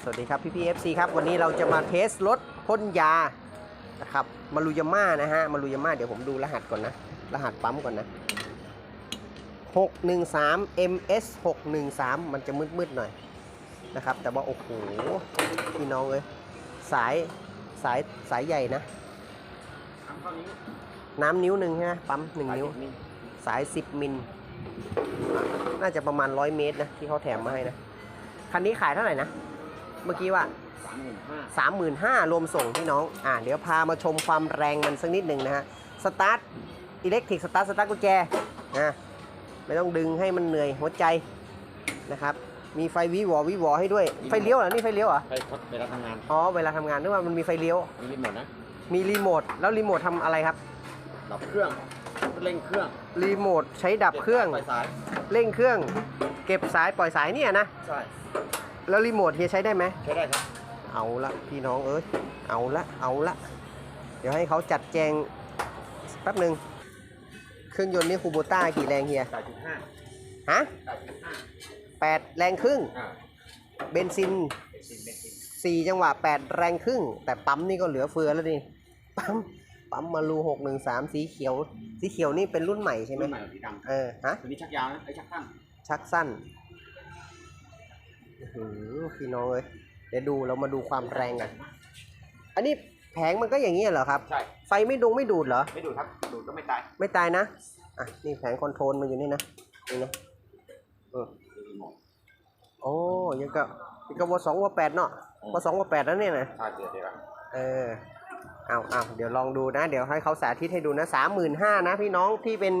สวัสดีครับพี่พีเอฟซีครับวันนี้เราจะมาเทสรถพ่นยานะครับมารุยาม่านะฮะมารุยาม่าเดี๋ยวผมดูรหัสก่อนนะ รหัสปั๊มก่อนนะ 613 MS 613 มันจะมืดๆหน่อยนะครับ แต่ว่าโอ้โหพี่น้องเอ้ยสายสายสายใหญ่นะทำเท่านี้น้ำนิ้วหนึ่งใช่ไหมปั๊มหนึ่งนิ้วนี่สาย 10 มิล น่าจะประมาณ 100 เมตรนะ ที่เขาแถมมาให้นะ คันนี้ขายเท่าไหร่นะ เมื่อกี้ว่าสามหมื่นห้า35,000รวมส่งพี่น้อง อ่า เดี๋ยวพามาชมความแรงมันสักนิดหนึ่งนะฮะ สตาร์ทอิเล็กทริกสตาร์ทสตาร์ทกุญแจนะไม่ต้องดึงให้มันเหนื่อยหัวใจนะครับ มีไฟวิวอวิวอให้ด้วย ไฟเลี้ยวเหรอ นี่ไฟเลี้ยวเหรอไปพักเวลาทำงาน อ๋อ เวลาทำงานนึกว่ามันมีไฟเลี้ยว มีรีโมทนะ มีรีโมท แล้วรีโมททำอะไรครับ ดับเครื่อง เร่งเครื่อง รีโมทใช้ดับเครื่องไปสายเร่งเครื่อง เก็บสายปล่อยสายเนี่ยนะ ใช่ แล้วรีโมทเฮียใช้ได้ไหมใช้ได้ครับ เอาละพี่น้องเอ้ยเอาละเอาละเดี๋ยวให้เขาจัดแจงแป๊บหนึ่งเครื่องยนต์นี่คูโบต้ากี่แรงเฮียจ่ายจุดห้าฮะจ่ายจุดห้าแปดแรงครึ่งอ่าเบนซินเป็นซินเป็นซินสี่จังหวะแปดแรงครึ่ง แต่ปั๊มนี่ก็เหลือเฟือแล้วนี่ปั๊มปั๊มมารูหกหนึ่งสามสีเขียว สีเขียวนี่เป็นรุ่นใหม่ใช่ไหมรุ่นใหม่สีดเออฮะำตัวนี้ชักยาวนะไอ้ชักสั้น ชักสั้นอื้อหือ พี่น้องเอ้ยเดี๋ยวดูเรามาดูความแรงกัน อันนี้แผงมันก็อย่างนี้เหรอครับ ใช่ ไฟไม่ดงไม่ดูดเหรอ ไม่ดูดครับ ดูดก็ไม่ตาย ไม่ตายนะ อะ นี่แผงคอนโทรลมันอยู่นี่นะ นี่นะเออรีโมทโอ้ยังก็ยังก็วสองวแปดเนาะวสองวแปดแล้วเนี่ยนะใช่เดี๋ยวเดี๋ยวเออเอาเอาเดี๋ยวลองดูนะ เดี๋ยวให้เขาสาธิตให้ดูนะสามหมื่นห้านะ พี่น้องที่เป็น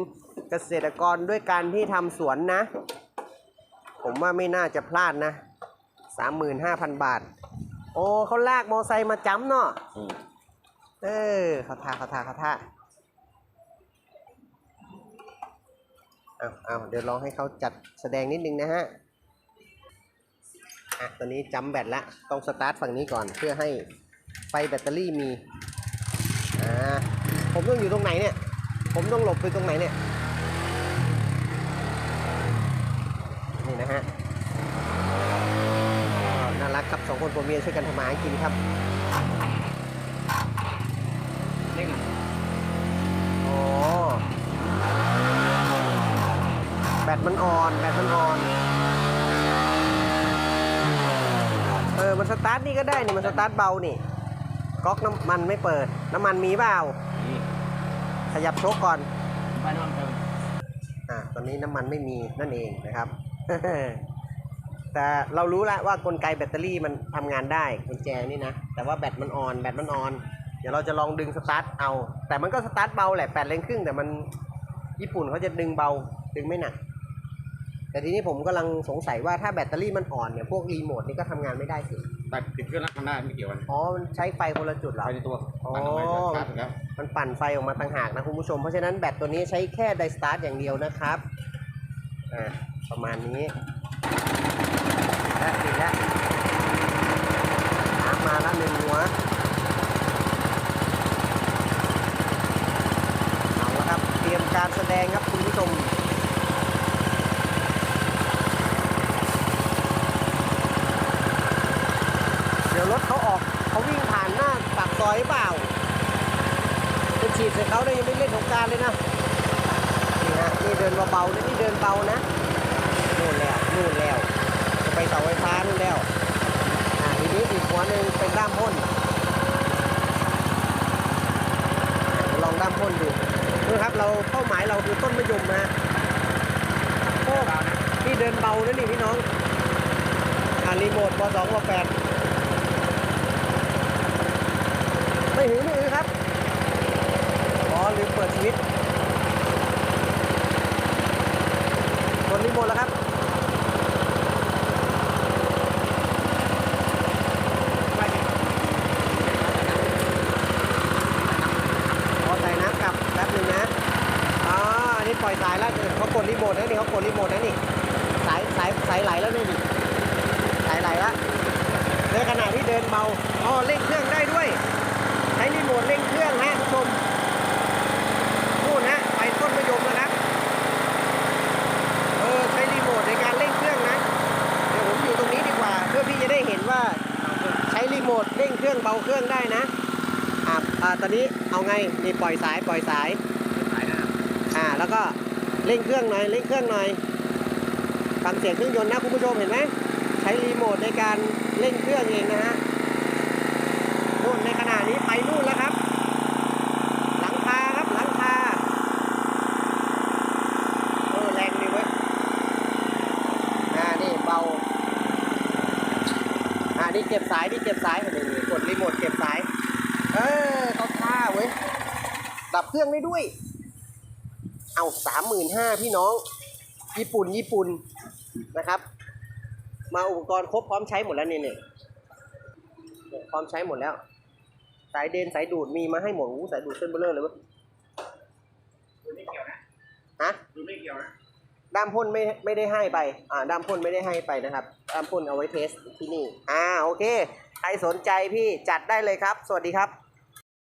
เกษตรกรด้วยการที่ทำสวนนะ ผมว่าไม่น่าจะพลาดนะ สามหมื่นห้าพันบาท โอ้เขาลากมอไซค์มาจ้ำเนาะอืมเออเขาท่าเขาท่าเขาท่าเอาเอาเดี๋ยวลองให้เขาจัดแสดงนิดนึงนะฮะอะตอนนี้จำแบตละต้องสตาร์ทฝั่งนี้ก่อนเพื่อให้ไฟแบตเตอรี่มีอ่าผมต้องอยู่ตรงไหนเนี่ย ผมต้องหลบไปตรงไหนเนี่ย นี่นะฮะอ่าน่ารัก ครับสองคนผัวเมียช่วยกันทำมาหากินครับเร่งอะโอ้แบตมันอ่อน แบตมันอ่อน เออ มันสตาร์ทนี่ก็ได้นี่ มันสตาร์ทเบานี่ ก๊อกน้ำมันไม่เปิด น้ำมันมีเปล่า นี่ขยับโชกก่อน ไปนอนเติมอ่าตอนนี้น้ำมันไม่มีนั่นเองนะครับ แต่เรารู้แล้วว่ากลไกแบตเตอรี่มันทำงานได้กุญแจนี่นะ แต่ว่าแบตมันอ่อนแบตมันอ่อน เดี๋ยวเราจะลองดึงสตาร์ทเอา แต่มันก็สตาร์ทเบาแหละแปดเลนครึ่งแต่มันญี่ปุ่นเขาจะดึงเบาดึงไม่หนัก แต่ทีนี้ผมกำลังสงสัยว่าถ้าแบตเตอรี่มันอ่อนเนี่ยพวกรีโมทนี่ก็ทำงานไม่ได้สิแต่ติดเครื่องแล้วทำได้ไม่เกี่ยวกันอ๋อมันใช้ไฟคนละจุดเหรอไปในตัวอ๋อปั่นเอาไว้สตาร์ทถึงแล้วมันปั่นไฟออกมาต่างหากนะคุณผู้ชม เพราะฉะนั้นแบตตัวนี้ใช้แค่ไดสตาร์ทอย่างเดียวนะครับอ่าประมาณนี้ และอีกแล้วน้ำมาแล้วหนึ่งหัวเอาละครับเตรียมการแสดงครับคุณผู้ชมเดี๋ยวรถเขาออกเขาวิ่งผ่านหน้าปากซอยเปล่าเป็นฉีดใส่เขาเลยยังไม่เล่นสงการเลยนะนี่ฮะนี่เดินเบาๆนะนี่เดินเบานะนู่นแล้วนู่นแล้ว เสาไฟฟ้านู่นแล้วอ่าทีนี้อีกหัวหนึ่งเป็นด้ามพ่นลองด้ามพ่นดูดูครับเราเป้าหมายเราคือต้นมะยมนะโอ้นี่เดินเบานะนี่พี่น้องอ่ารีโมทปสองปแปดไม่หือไม่หือครับอ๋อลืมเปิดสวิตช์กดรีโมทแล้วครับ ขอใส่น้ำกลับแป๊บหนึงนะ อ๋อ อันนี้ปล่อยสายแล้วเขากดรีโม ทแล้วนี่เขากดรีโมทแล้วนี่สายสายสายไหลแล้วนี่ดิสายไหลแล้วในขณะที่เดินเบาอ๋อเร่งเครื่องได้ด้วย ใช้รีโมทเร่งเครื่องฮะผู้ชมนู่นฮะไปต้นมะยมแล้วครับเออใช้รีโมทในการเร่งเครื่องนะเดี๋ยวผมอยู่ตรงนี้ดีกว่า เพื่อพี่จะได้เห็นว่ารื่องเบาเครื่องได้นะอ่าอ่าตอนนี้เอาไงนี่ปล่อยสายปล่อยสายสายหน้าอ่าแล้วก็ เร่งเครื่องหน่อยเร่งเครื่องหน่อยฟังเสียงเครื่องยนต์นะคุณผู้ชมเห็นไหมใช้รีโมทในการเร่งเครื่องเองนะฮะนู่นในขณะนี้ไปนู่นแล้วครับ หลังคาครับหลังคาเออแรงดีเว้ยอ่านี่เบาอ่านี่เก็บสายนี่เก็บสายนี่งกดรีโมทเก็บสาย เออเขาท่าเว้ยดับเครื่องได้ด้วย เอาสามหมื่นห้าพี่น้อง ญี่ปุ่นญี่ปุ่นนะครับ มาอุปกรณ์ครบพร้อมใช้หมดแล้วเนี่ยเนี่ยเนี่ยพร้อมใช้หมดแล้ว สายเดนสายดูดมีมาให้หมดอู้สายดูดเส้นเบลเลอร์เลยเวะดูไม่เกี่ยวนะฮะดูไม่เกี่ยวนะด้ามพ่นไม่ไม่ได้ให้ไป อ่า ด้ามพ่นไม่ได้ให้ไปนะครับ ด้ามพ่นเอาไว้เทสที่นี่ อ่า โอเค ใครสนใจพี่จัดได้เลยครับ สวัสดีครับ